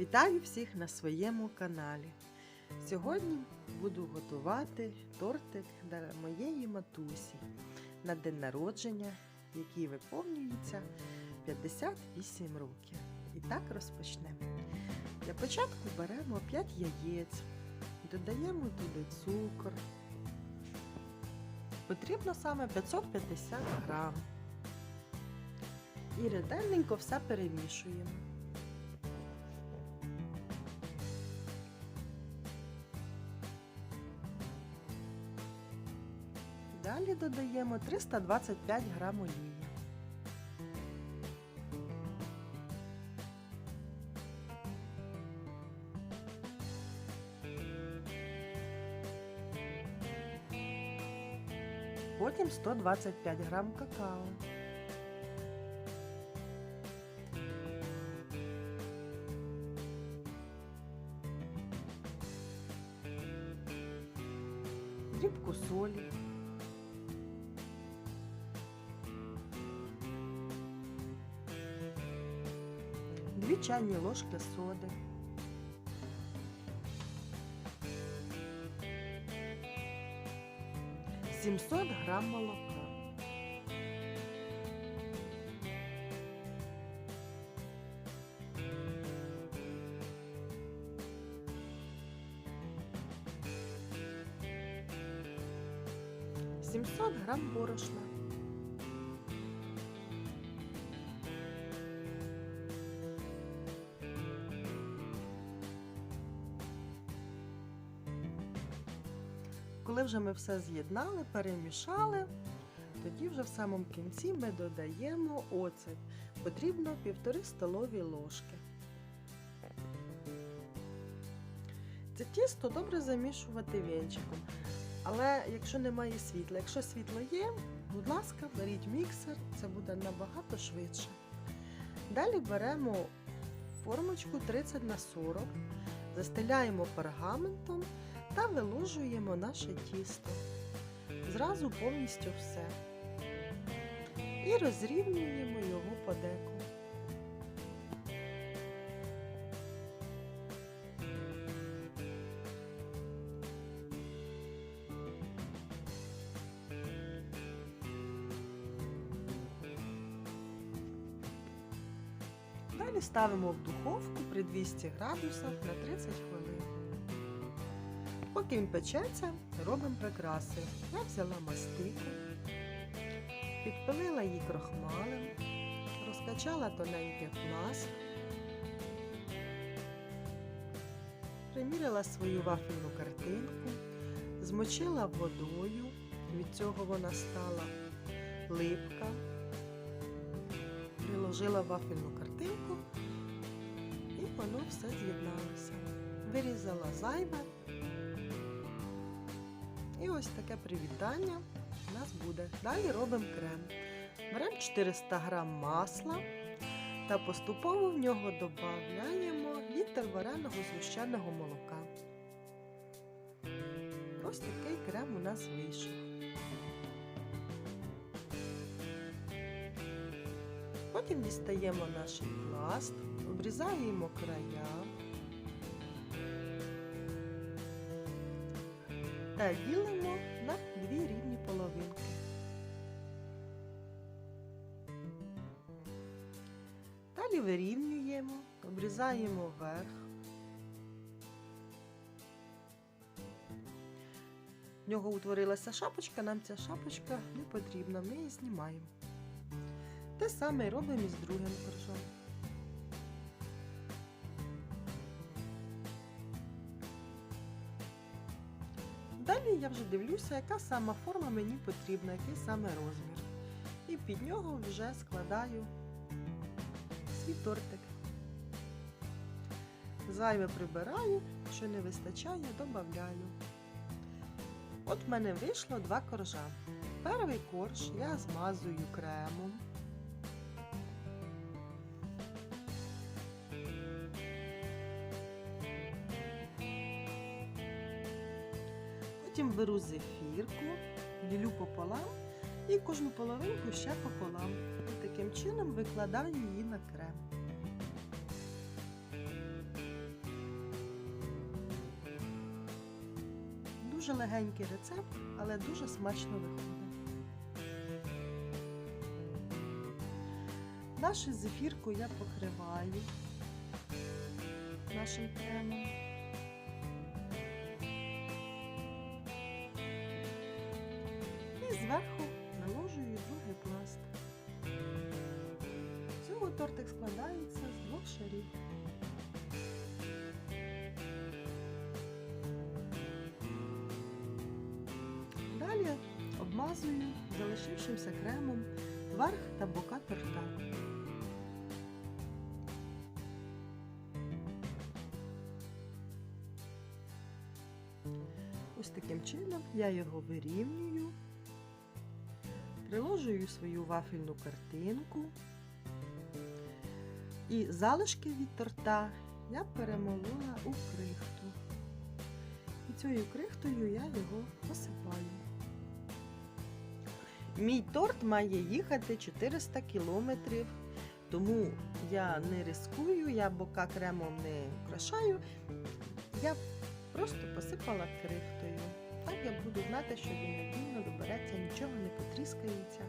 Вітаю всіх на своєму каналі. Сьогодні буду готувати тортик для моєї матусі на день народження, який виповнюється 58 років. І так розпочнемо. Для початку беремо 5 яєць, додаємо туди цукор. Потрібно саме 550 грам. І ретельненько все перемішуємо. Далі додаємо 325 грам олії. Потім 125 грам какао. Дрібку солі. Дві чайні ложки соди. Сімсот грам молока. Сімсот грам борошна. Коли вже ми все з'єднали, перемішали, тоді вже в самому кінці ми додаємо оцет. Потрібно півтори столові ложки. Це тісто добре замішувати вінчиком. Але якщо немає світла, якщо світло є, будь ласка, беріть міксер, це буде набагато швидше. Далі беремо формочку 30 на 40, застеляємо пергаментом та виложуємо наше тісто. Зразу повністю все. І розрівнюємо його по деку. Далі ставимо в духовку при 200 градусах на 30 хвилин. Поки він печеться, робимо прикраси. Я взяла мастику, підпилила її крохмалем, розкачала тоненьке масло, приміряла свою вафельну картинку, змочила водою, від цього вона стала липка, приложила вафельну картинку і воно все з'єдналося. Вирізала зайве. І ось таке привітання у нас буде. Далі робимо крем. Беремо 400 г масла та поступово в нього додаємо літр вареного згущеного молока. Ось такий крем у нас вийшов. Потім дістаємо наш пласт, обрізаємо края. Та ділимо на дві рівні половинки. Далі вирівнюємо, обрізаємо верх. В нього утворилася шапочка, нам ця шапочка не потрібна, ми її знімаємо. Те саме робимо і з другим коржом. Я вже дивлюся, яка сама форма мені потрібна, який саме розмір. І під нього вже складаю свій тортик. Зайве прибираю, що не вистачає, додаю. От в мене вийшло два коржа. Перший корж я змазую кремом. Потім беру зефірку, ділю пополам і кожну половинку ще пополам. І таким чином викладаю її на крем. Дуже легенький рецепт, але дуже смачно виходить. Нашу зефірку я покриваю нашим кремом. Зверху наложую другий пласт. Цього тортик складається з двох шарів. Далі обмазую залишившимся кремом верх та бока торта. Ось таким чином я його вирівнюю, приложую свою вафельну картинку і залишки від торта я перемолола у крихту. І цією крихтою я його посипаю. Мій торт має їхати 400 кілометрів, тому я не рискую, я бока кремом не украшаю. Я просто посипала крихтою. Так я буду знати, що він надійно добереться, нічого не потріскається.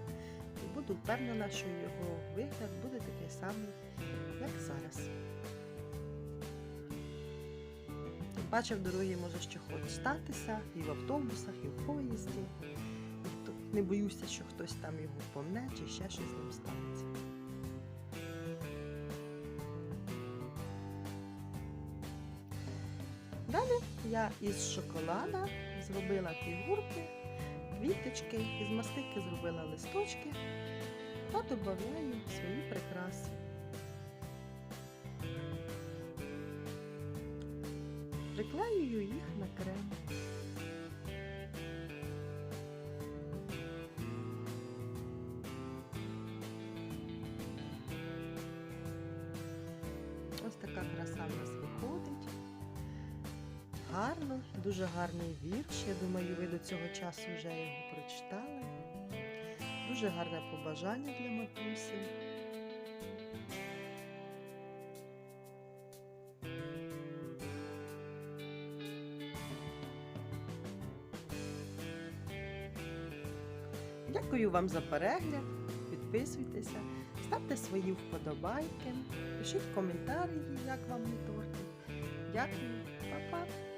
І буду впевнена, що його вигляд буде такий самий, як зараз. Тим паче в дорогі може що хоч статися, і в автобусах, і в поїзді. Не боюся, що хтось там його помне чи ще щось з ним станеться. Далі я із шоколада зробила фігурки, квіточки, із мастики зробила листочки та додаю свої прикраси. Приклеюю їх на крем. Ось така краса в нас виходить. Гарно, дуже гарний вірш. Я думаю, ви до цього часу вже його прочитали. Дуже гарне побажання для матусі. Дякую вам за перегляд. Підписуйтеся, ставте свої вподобайки, пишіть коментарі, як вам не тортик. Дякую, па-па!